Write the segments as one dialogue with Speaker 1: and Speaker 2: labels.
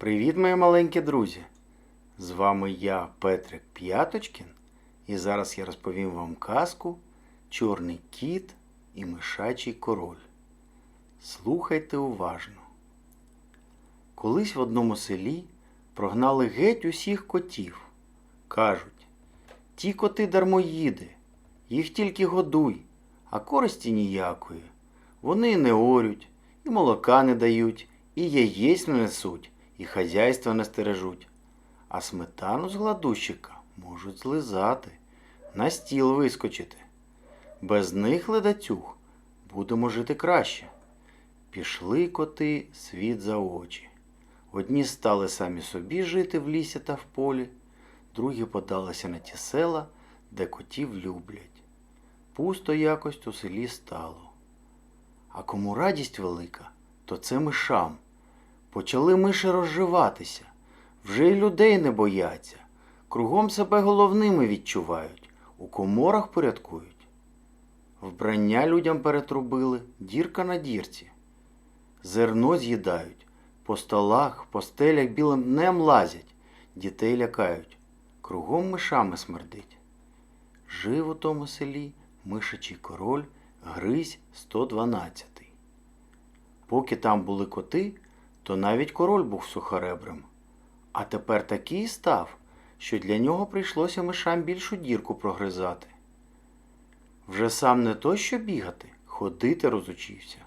Speaker 1: Привіт, мої маленькі друзі! З вами я, Петрик П'яточкін, і зараз я розповім вам казку Чорний кіт і мишачий король. Слухайте уважно. Колись в одному селі прогнали геть усіх котів. Кажуть, ті коти дармоїди, їх тільки годуй, а користі ніякої. Вони не орють, і молока не дають, і яєць не несуть, і хазяйства не стережуть. А сметану з гладущика можуть злизати, на стіл вискочити. Без них, ледацюг, будемо жити краще. Пішли коти світ за очі. Одні стали самі собі жити в лісі та в полі, другі подалися на ті села, де котів люблять. Пусто якось у селі стало. А кому радість велика, то це мишам. Почали миші розживатися, вже й людей не бояться, кругом себе головними відчувають, у коморах порядкують. Вбрання людям перетрубили, дірка на дірці. Зерно з'їдають, по столах, по стелях білим днем лазять, дітей лякають, кругом мишами смердить. Жив у тому селі мишачий король Гризь 112. Поки там були коти, то навіть король був сухоребрим. А тепер такий став, що для нього прийшлося мишам більшу дірку прогризати. Вже сам не то що бігати, ходити розучився.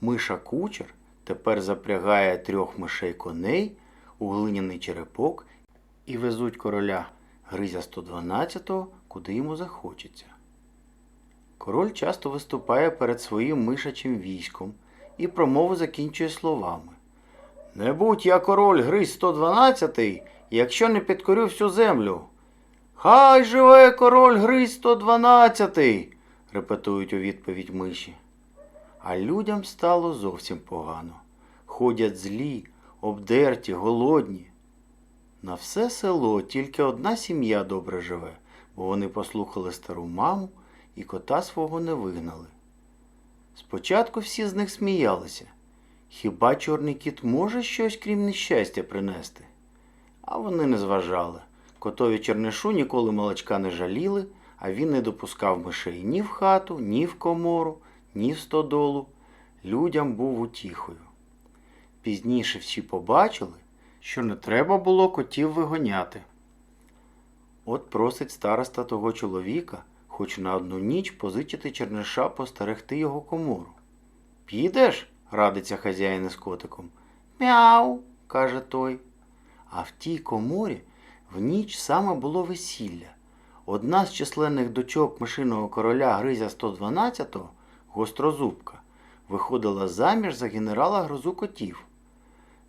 Speaker 1: Миша кучер тепер запрягає трьох мишей коней у глиняний черепок і везуть короля Гризя 112-го, куди йому захочеться. Король часто виступає перед своїм мишачим військом і промову закінчує словами. Не будь я король Гризь 112-й, якщо не підкорю всю землю. Хай живе король Гризь 112-й, репетують у відповідь миші. А людям стало зовсім погано. Ходять злі, обдерті, голодні. На все село тільки одна сім'я добре живе, бо вони послухали стару маму і кота свого не вигнали. Спочатку всі з них сміялися. Хіба чорний кіт може щось крім нещастя принести? А вони не зважали. Котові чернишу ніколи молочка не жаліли, а він не допускав мишей ні в хату, ні в комору, ні в стодолу. Людям був утіхою. Пізніше всі побачили, що не треба було котів вигоняти. От просить староста того чоловіка, хоч на одну ніч позичити черниша постерегти його комору. Підеш? радиться хазяїн із котиком. Мяу, каже той. А в тій коморі в ніч саме було весілля. Одна з численних дочок мишиного короля Гризя 112-го, гострозубка, виходила заміж за генерала грозу котів.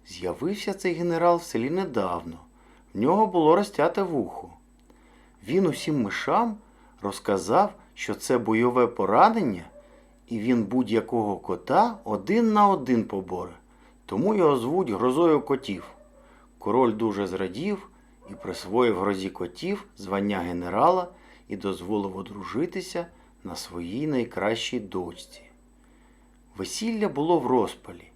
Speaker 1: З'явився цей генерал в селі недавно. В нього було розтяте вухо. Він усім мишам розказав, що це бойове поранення, і він будь-якого кота один на один поборе, тому його звуть грозою котів. Король дуже зрадів і присвоїв грозі котів звання генерала і дозволив одружитися на своїй найкращій дочці. Весілля було в розпалі.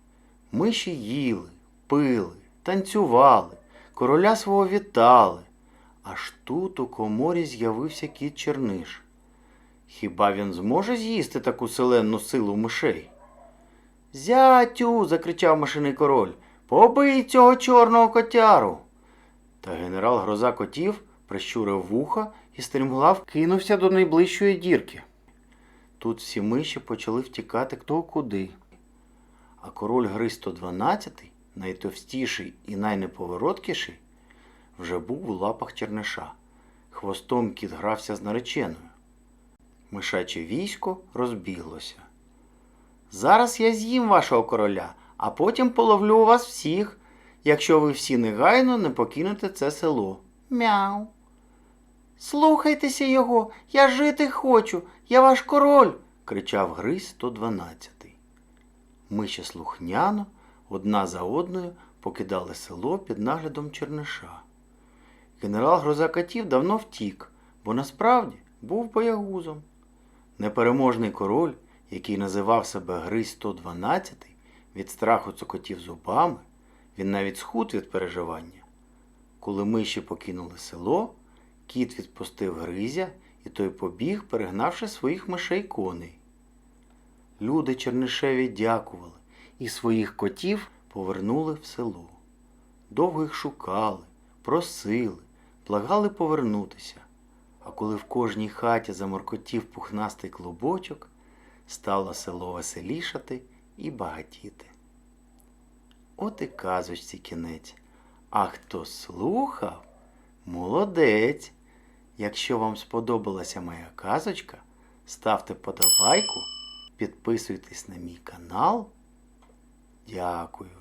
Speaker 1: Миші їли, пили, танцювали, короля свого вітали. Аж тут у коморі з'явився кіт Черниш. Хіба він зможе з'їсти таку селенну силу мишей? Зятю. закричав мишиний король. Побий цього чорного котяру. Та генерал гроза котів прищурив вуха і стрімглав кинувся до найближчої дірки. Тут всі миші почали втікати хто куди. А король Гри 112, найтовстіший і найнеповороткіший, вже був у лапах черниша. Хвостом кіт грався з нареченою. Мишаче військо розбіглося. Зараз я з'їм вашого короля, а потім половлю вас всіх, якщо ви всі негайно не покинете це село. Мяу. Слухайтеся його, я жити хочу, я ваш король, кричав Гризь 112. Миші слухняно, одна за одною покидали село під наглядом черниша. Генерал Гроза котів давно втік, бо насправді був боягузом. Непереможний король, який називав себе Гризь 112, від страху цокотів зубами, Він навіть схуд від переживання. Коли миші покинули село, кіт відпустив гризя, і той побіг, перегнавши своїх мишей коней. Люди Чернишеві дякували і своїх котів повернули в село. Довго їх шукали, просили, благали повернутися. А коли в кожній хаті заморкотів пухнастий клубочок, стало село веселішати і багатіти. От і казочці кінець. А хто слухав, молодець. Якщо вам сподобалася моя казочка, ставте подобайку, підписуйтесь на мій канал. Дякую.